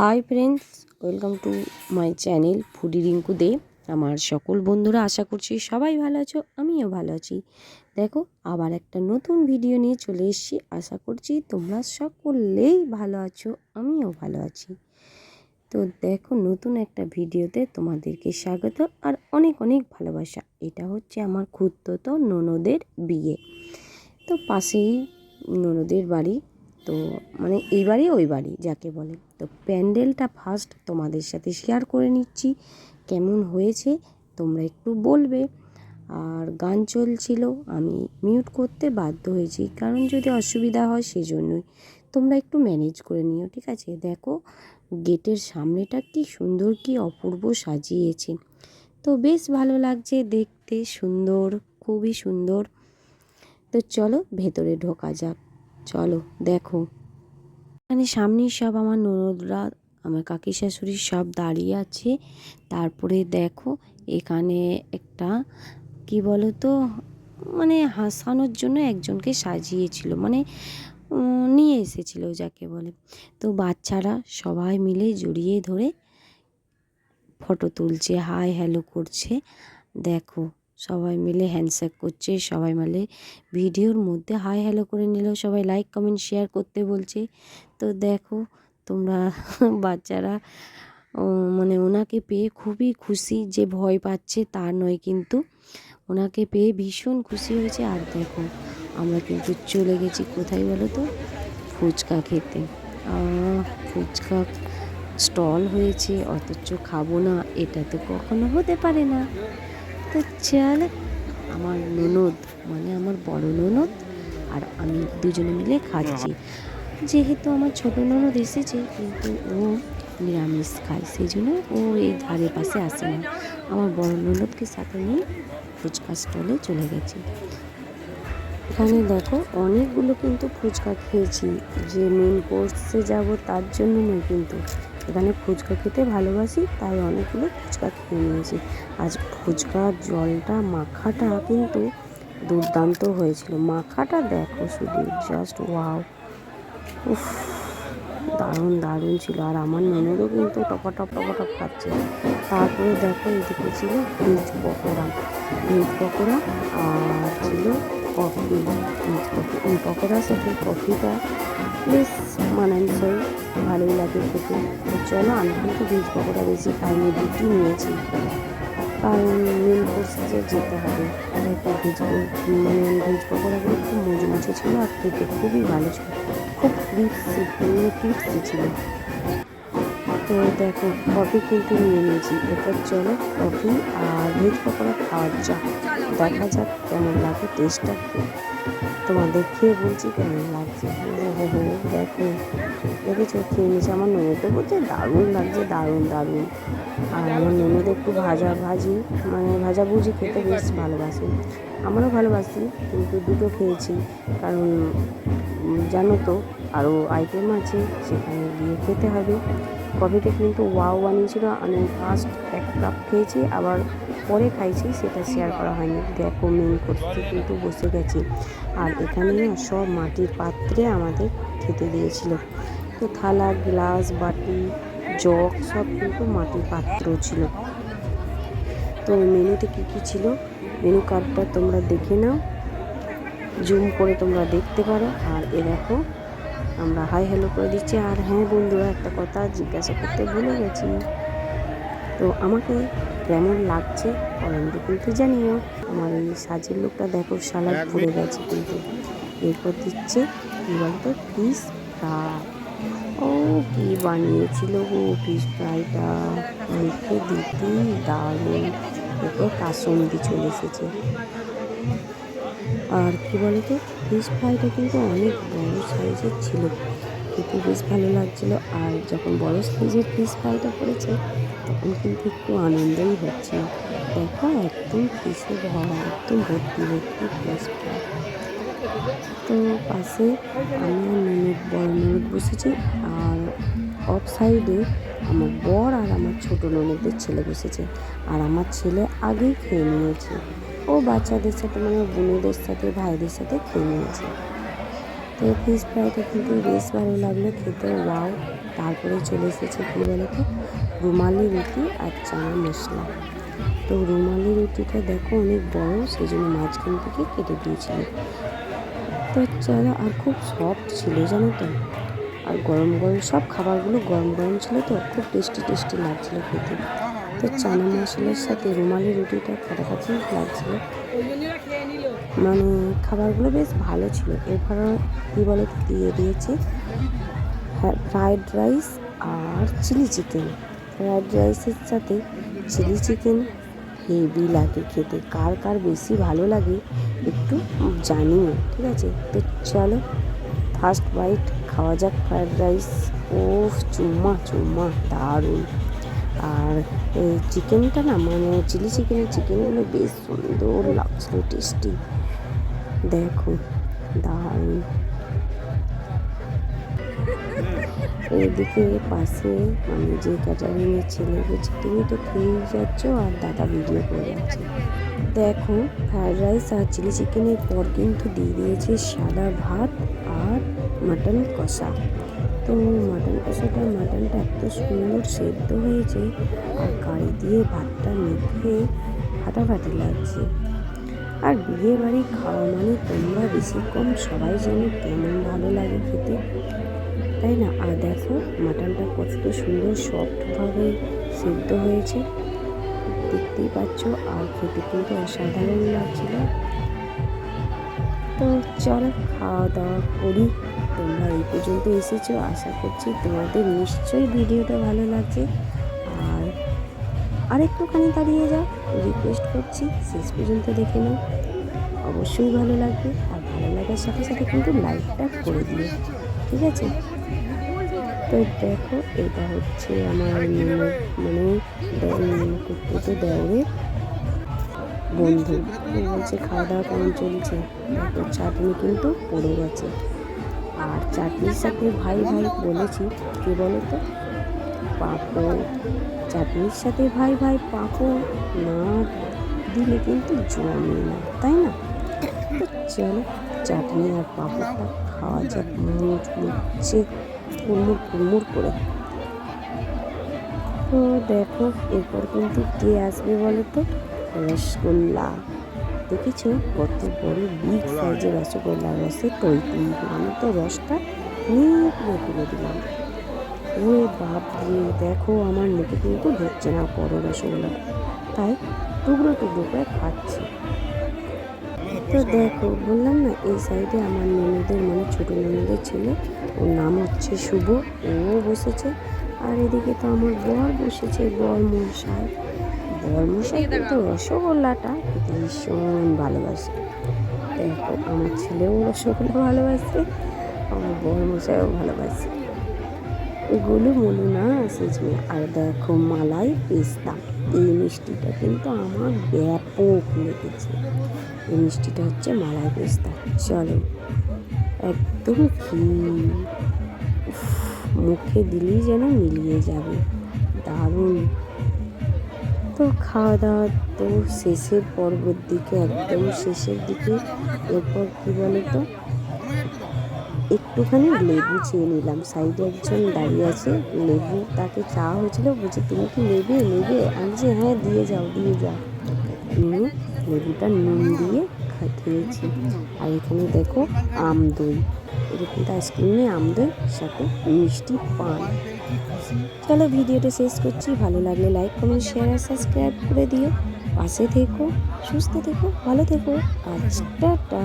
Hi friends, welcome to my channel foodie Rinku Dey. আমার সকল বন্ধুরা আশা করছি সবাই ভালো আছো, আমিও ভালো আছি। দেখো, আবার একটা নতুন ভিডিও নিয়ে চলে এসেছি। আশা করছি তোমরা সকলেই ভালো আছো, আমিও ভালো আছি। তো দেখো, নতুন একটা ভিডিওতে তোমাদেরকে স্বাগত আর অনেক অনেক ভালোবাসা। এটা হচ্ছে আমার ক্ষুদ্রত ননদের বিয়ে। তো পাশেই ননদের বাড়ি, তো মানে এই বাড়ি ওই বাড়ি, যাকে বলে। তো প্যান্ডেলটা ফার্স্ট তোমাদের সাথে শেয়ার করে নিচ্ছি, কেমন হয়েছে তোমরা একটু বলবে। আর গান চলছিল, আমি মিউট করতে বাধ্য হয়েছি, কারণ যদি অসুবিধা হয় সেজন্যই তোমরা একটু ম্যানেজ করে নিও, ঠিক আছে? দেখো, গেটের সামনেটা কি সুন্দর, কি অপূর্ব সাজিয়েছে। তো বেশ ভালো লাগছে দেখতে, সুন্দর, খুবই সুন্দর। তো চলো, ভেতরে ঢোকা যাক। চলো, দেখো। এখানে সামনেই সব আমার ননদরা, আমার কাকি শাশুড়ি সব দাঁড়িয়ে আছে। তারপরে দেখো, এখানে একটা, কি বলো তো মানে হাসানোর জন্য একজনকে সাজিয়েছিল মানে নিয়ে এসেছিল যাকে বলে। তো বাচ্চারা সবাই মিলে জড়িয়ে ধরে ফটো তুলছে, হাই হ্যালো করছে। দেখো সবাই মিলে হ্যান্ডশেক করছে, সবাই মিলে ভিডিওর মধ্যে হাই হ্যালো করে নিলেও সবাই লাইক কমেন্ট শেয়ার করতে বলছে। তো দেখো, তোমরা বাচ্চারা মানে ওনাকে পেয়ে খুবই খুশি যে ভয় পাচ্ছে তা নয় কিন্তু ওনাকে পেয়ে ভীষণ খুশি হয়েছে। আর দেখো, আমরা কিন্তু চলে গেছি কোথায় বলো তো? ফুচকা খেতে। ফুচকা স্টল হয়েছে, অথচ খাব না, এটা তো কখনো হতে পারে না। তো চল। আমার ননদ মানে আমার বড় ননদ আর আমি দুজনে মিলে খাচ্ছি। যেহেতু আমার ছোট ননদ এসেছে কিন্তু ও নিরামিষ খায় সেই জন্য ও এই ধারে পাশে আসে না। আমার বড় ননদকে সাথে নিয়ে ফুচকা স্টলে চলে গেছি। এখানে দেখো অনেকগুলো কিন্তু ফুচকা খেয়েছি। যে মেন কোর্সে যাব তার জন্য নয় কিন্তু। এখানে ফুচকা খেতে ভালোবাসি, তাই অনেকগুলো ফুচকা খেয়ে নিয়েছি। আজ ফুচকার জলটা মাখাটা কিন্তু দুর্দান্ত হয়েছিল। মাখাটা দেখো শুধু জাস্ট ওয়াও উফ, দারুণ দারুণ ছিল। আর আমার ননদও কিন্তু টপাটপ টপাটপ খাচ্ছে। তারপরে দেখো এদিকে ছিল ভেজ পকোড়া। ভেজ পকোড়া আর ছিল কফি। ভেজ কফি পকোড়ার সাথে কফিটা বেশ মানানসই। ভালোই লাগে খেতে। তো চলো, আমি কিন্তু ভেজ পকোড়া বেশি খাইনি, দুটি নিয়েছি। কারণ মেন কোর্সে যেতে হবে, আর একটা ভেজ মানে ভেজ পকোড়াগুলো খুব মুচমুচে ছিল আর খেতে খুবই ভালো ছিল। খুব ক্রিপসি মানে ক্রিপসি ছিল। তো দেখো, কফি কিন্তু নিয়ে নিয়েছি। এরপর চলো কফি আর ভেজ পকোড়া খাওয়ার যাক দেখা যাক কেমন লাগে টেস্টটা তোমাদের খেয়ে বলছি কেমন লাগছে। ও হো হো দেখো দেখেছ খেয়ে নিয়েছে আমার ননদও বলছে দারুণ লাগছে, দারুণ দারুণ। আর আমার ননদ একটু ভাজা ভাজি মানে ভাজা ভুজি খেতে বেশ ভালোবাসে। আমারও ভালোবাসি, কিন্তু দুটো খেয়েছি। কারণ জানো তো, আরও আইটেম আছে, সেখানে গিয়ে খেতে হবে। কফিটা কিন্তু ওয়াও বানিয়েছিল, আমি ফার্স্ট এক কাপ খেয়েছি, আবার পরে খাইছি, সেটা শেয়ার করা হয়নি। দেখো মেন করতে কিন্তু বসে গেছি। আর এখানে সব মাটির পাত্রে আমাদের খেতে দিয়েছিল। তো থালা, গ্লাস, বাটি, জগ সব কিন্তু মাটির পাত্র ছিল। তো মেনুতে কী কী ছিল? মেনু কার্ডটা তোমরা দেখে নাও। জুম করে তোমরা দেখতে পারো। আর এ দেখো, আমরা হাই হ্যালো করে দিচ্ছি। আর হ্যাঁ বন্ধুরা, একটা কথা জিজ্ঞাসা করতে ভুলে গেছি। তো আমাকে কেমন লাগছে কমেন্টে কিন্তু জানিও। আমার এই সাজের লোকটা দেখো সালাদ পড়ে গেছে কিন্তু। এরপর দিচ্ছে, কী বলতো ফিস ফ্রাই ও, কি বানিয়েছিল গো ফিস ফ্রাইটা মুখে দিতেই দারুণ। এরপর কাসন্দি চলে এসেছে। আর কি বলতো ফিশ ফ্রাইটা কিন্তু অনেক বড় সাইজের ছিল। খেতে বেশ ভালো লাগছিল। আর যখন বড় সাইজের ফিশ ফ্রাইটা পড়েছে তখন কিন্তু একটু আনন্দই হচ্ছে। দেখো, একদম ফিশে ভরা একদম ভর্তি ভর্তি ফ্রাই তো পাশে আমি ননদ বড় ননদ বসেছি, আর অফ সাইডে আমার বর আর আমার ছোট ননদের ছেলে বসেছে। আর আমার ছেলে আগেই খেয়ে নিয়েছে। ও বাচ্চাদের সাথে মানে বোনেদের সাথে, ভাইদের সাথে খেয়ে নিয়েছে। তো ফিশ ফ্রাইটা কিন্তু বেশ ভালো লাগল খেতে ওয়াও তারপরে চলে এসেছে কী বলতো রুমালি রুটি আর চানা মশলা। তো রুমালি রুটিটা দেখো অনেক বড় সেই জন্য মাঝখান থেকে কেটে দিয়েছিল তো চানা আর খুব সফট ছিল, জানো তো? আর গরম গরম, সব খাবারগুলো গরম গরম ছিল তো, খুব টেস্টি টেস্টি লাগছিল খেতে। তো চানা মশলার সাথে রুমালি রুটিটা কাছাকাছি লাগছিল। মানে খাবারগুলো বেশ ভালো ছিল। এরপরে কী বলে দিয়ে দিয়েছে। ফ্রায়েড রাইস আর চিলি চিকেন ফ্রায়েড রাইসের সাথে চিলি চিকেন হেভি লাগে খেতে। কার কার বেশি ভালো লাগে একটু জানিও, ঠিক আছে? তো চলো ফার্স্ট বাইট খাওয়া যাক ফ্রায়েড রাইস ও চুম্মা চুম্মা দারুণ। আর এই চিকেনটা না মানে চিলি চিকেনের চিকেনগুলো বেশ সুন্দর লাগছিল টেস্টি দেখো, দারুণ। এইদিকে পাশে মানে যে ক্যাটারিংয়ের ছেলে বলছে, তুমি তো খেয়েই যাচ্ছ আর দাদা ভিডিও করে যাচ্ছে। দেখো, ফ্রায়েড রাইস আর চিলি চিকেনের পর কিন্তু দিয়ে দিয়েছে সাদা ভাত আর মাটন কষা। তো মাটন কষাটা, মাটনটা এত সুন্দর সেদ্ধ হয়েছে আর কারি দিয়ে ভাতটা মেখে ফাটাফাটি লাগছে। আর বিয়ে বাড়ি খাওয়া মানে তোমরা বেশি কম সবাই জানো কেমন ভালো লাগে খেতে। তাই না? আর দেখো, মাটনটা কত সুন্দর, সফটভাবে সিদ্ধ হয়েছে। দেখতেই পাচ্ছ, আর খেতে কিন্তু অসাধারণ লাগছিল। তো চলো, খাওয়া দাওয়া করি। তোমরা এই পর্যন্ত এসেছ, আশা করছি তোমাদের নিশ্চয়ই ভিডিওটা ভালো লাগছে। আর আরেকটুখানি দাঁড়িয়ে যাও রিকোয়েস্ট করছি, শেষ পর্যন্ত দেখে নাও। অবশ্যই ভালো লাগবে, আর ভালো লাগার সাথে সাথে কিন্তু লাইকটা করে দিও। ঠিক আছে? তো দেখো, এটা হচ্ছে আমার মানে কুকুরতে দেওরের বন্ধু বলছে খাওয়া দাওয়া কেমন চলছে। তো চাটনি কিন্তু পড়ে গেছে। আর চাটনির সাথে ভাই ভাই বলেছি, কী বলো তো? পাঁপড়। চাটনির সাথে ভাই ভাই পাঁপড় না দিলে কিন্তু জমে না, তাই না? তো চলো, চাটনি আর পাঁপড়টা খাওয়া যাক, মুখ মুচ্ছে কুড়মুড় কুড়মুড় করে। তো দেখো এরপর কিন্তু কে আসবে বলো তো রসগোল্লা। দেখেছ? কত বড় বিগ সাইজের রসগোল্লা রসে তৈরি আমি তো রসটা নিয়ে তুলে দিলাম। ওরে বাপ রে দেখো আমার মুখে কিন্তু ধরছে না বড় রসগোল্লা। তাই টুকরো টুকরো করে খাচ্ছি। তো দেখো বললাম না এই সাইডে আমার ননদের মানে ছোটো ননদের ছেলে ওর নাম হচ্ছে শুভ ও বসেছে। আর এদিকে তো আমার বর বসেছে বর মশাই বর মশাই কিন্তু রসগোল্লাটা খেতে ভীষণ ভালোবাসে। দেখো আমার ছেলেও রসগোল্লা ভালোবাসে আমার বর মশাইও ভালোবাসে। গোলু মুলু না সেজমে আর দেখো মালাই পেস্তা। এই মিষ্টিটা কিন্তু আমার ব্যাপক লেগেছে। এই মিষ্টিটা হচ্ছে মালাই পেস্তা। চলো। একদম ক্ষীর মুখে দিলেই যেন মিলিয়ে যাবে। দারুণ। তো খাওয়া দাওয়া তো শেষের পর্বর দিকে, একদম শেষের দিকে। এরপর কী বলো তো একটুখানি লেবু চেয়ে নিলাম। সাইডে একজন দাঁড়িয়ে আছে। লেবু, তাকে চাওয়া হয়েছিল। বলছে, তুমি কি নেবে? নেবে? আমি যে হ্যাঁ দিয়ে যাও দিয়ে যাও। নিয়ে লেবুটা নুন দিয়ে খেয়েছি আর এখানে দেখো আম দই। এরকম আইসক্রিম নেই, আম দই, সাথে মিষ্টি পান। চলো ভিডিওটা শেষ করছি। ভালো লাগলে লাইক কমেন্ট শেয়ার আর সাবস্ক্রাইব করে দিও। পাশে থেকো, সুস্থ থেকো, ভালো থেকো। আচ্ছা টাটা।